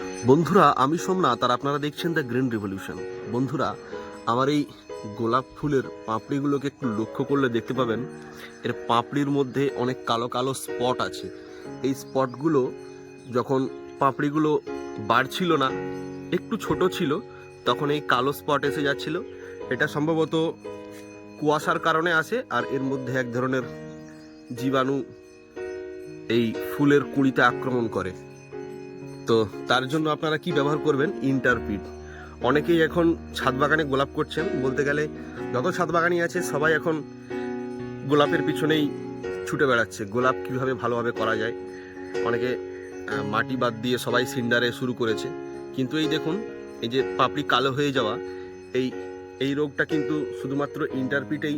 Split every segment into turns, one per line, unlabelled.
বন্ধুরা, আমি সোমনাথ আর আপনারা দেখছেন দ্য গ্রিন রিভলিউশন বন্ধুরা, আমার এই গোলাপ ফুলের পাপড়িগুলোকে একটু লক্ষ্য করলে দেখতে পাবেন, এর পাপড়ির মধ্যে অনেক কালো কালো স্পট আছে। এই স্পটগুলো যখন পাপড়িগুলো বাড়ছিল না, একটু ছোট ছিল, তখন এই কালো স্পট এসে যাচ্ছিল। এটা সম্ভবত কুয়াশার কারণে আসে আর এর মধ্যে এক ধরনের জীবাণু এই ফুলের কুঁড়িতে আক্রমণ করে। তো তার জন্য আপনারা কি ব্যবহার করবেন? ইন্টারপিট অনেকেই এখন ছাদ বাগানে গোলাপ করছেন। বলতে গেলে যত ছাদ বাগানই আছে, সবাই এখন গোলাপের পিছনেই ছুটে বেড়াচ্ছে। গোলাপ কীভাবে ভালোভাবে করা যায়? অনেকে মাটি বাদ দিয়ে সবাই সিন্ডারে শুরু করেছে। কিন্তু এই দেখুন, এই যে পাপড়ি কালো হয়ে যাওয়া, এই এই রোগটা কিন্তু শুধুমাত্র ইন্টারপিটেই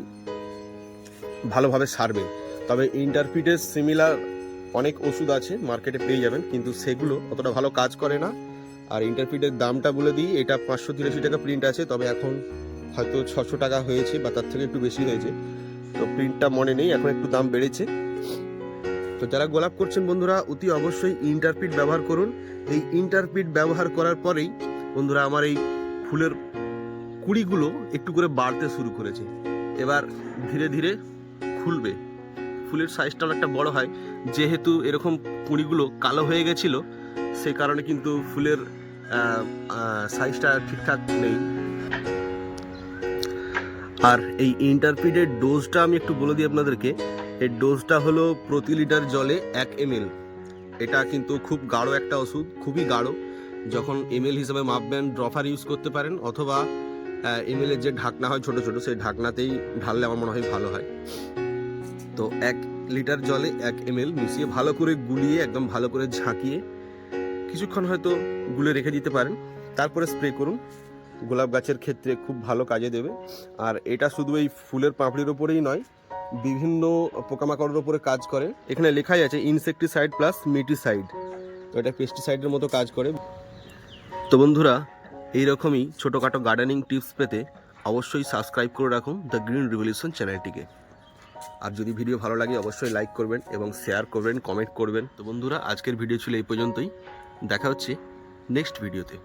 ভালোভাবে সারবে। তবে ইন্টারপিটের সিমিলার অনেক ওষুধ আছে মার্কেটে পেয়ে যাবেন, কিন্তু সেগুলো অতটা ভালো কাজ করে না। আর ইন্টারপ্রিটের দামটা বলে দিই, এটা পাঁচশো তিরাশি টাকা প্রিন্ট আছে, তবে এখন হয়তো ছশো টাকা হয়েছে বা তার থেকে একটু বেশি হয়েছে। তো প্রিন্টটা মনে নেই, এখন একটু দাম বেড়েছে। তো যারা গোলাপ করছেন বন্ধুরা, অতি অবশ্যই ইন্টারপিট ব্যবহার করুন। এই ইন্টারপিট ব্যবহার করার পরেই বন্ধুরা, আমার এই ফুলের কুড়িগুলো একটু করে বাড়তে শুরু করেছে। এবার ধীরে ধীরে খুলবে। ফুলের সাইজটা অনেকটা বড় হয়। যেহেতু এরকম কুঁড়িগুলো কালো হয়ে গেছিল, সে কারণে কিন্তু ফুলের সাইজটা ঠিকঠাক নেই। আর এই ইন্টারপিডের ডোজটা আমি একটু বলে দিই আপনাদেরকে। এর ডোজটা হলো প্রতি লিটার জলে এক এম এটা কিন্তু খুব গাঢ় একটা ওষুধ, খুবই গাঢ়। যখন এম হিসাবে মাপবেন ড্রফার ইউজ করতে পারেন, অথবা এম এর যে ঢাকনা হয় ছোট ছোট, সেই ঢাকনাতেই ঢাললে আমার মনে হয় ভালো হয়। তো এক লিটার জলে এক এম মিশিয়ে ভালো করে গুলিয়ে, একদম ভালো করে ঝাঁকিয়ে কিছুক্ষণ হয়তো গুলে রেখে দিতে পারেন। তারপরে স্প্রে করুন। গোলাপ গাছের ক্ষেত্রে খুব ভালো কাজে দেবে। আর এটা শুধু এই ফুলের পাপড়ির ওপরেই নয়, বিভিন্ন পোকামাকড়ের ওপরে কাজ করে। এখানে লেখাই আছে ইনসেকটিসাইড প্লাস মিটিসাইড তো এটা পেস্টিসাইডের মতো কাজ করে। তো বন্ধুরা, এইরকমই ছোটোখাটো গার্ডেনিং টিপস পেতে অবশ্যই সাবস্ক্রাইব করে রাখুন দ্য গ্রিন রিভলিউশন চ্যানেলটিকে আর যদি ভিডিও ভালো লাগে, অবশ্যই লাইক করবেন এবং শেয়ার করবেন কমেন্ট করবেন। তো বন্ধুরা, আজকের ভিডিও ছিল এই পর্যন্তই। দেখা হচ্ছে নেক্সট ভিডিওতে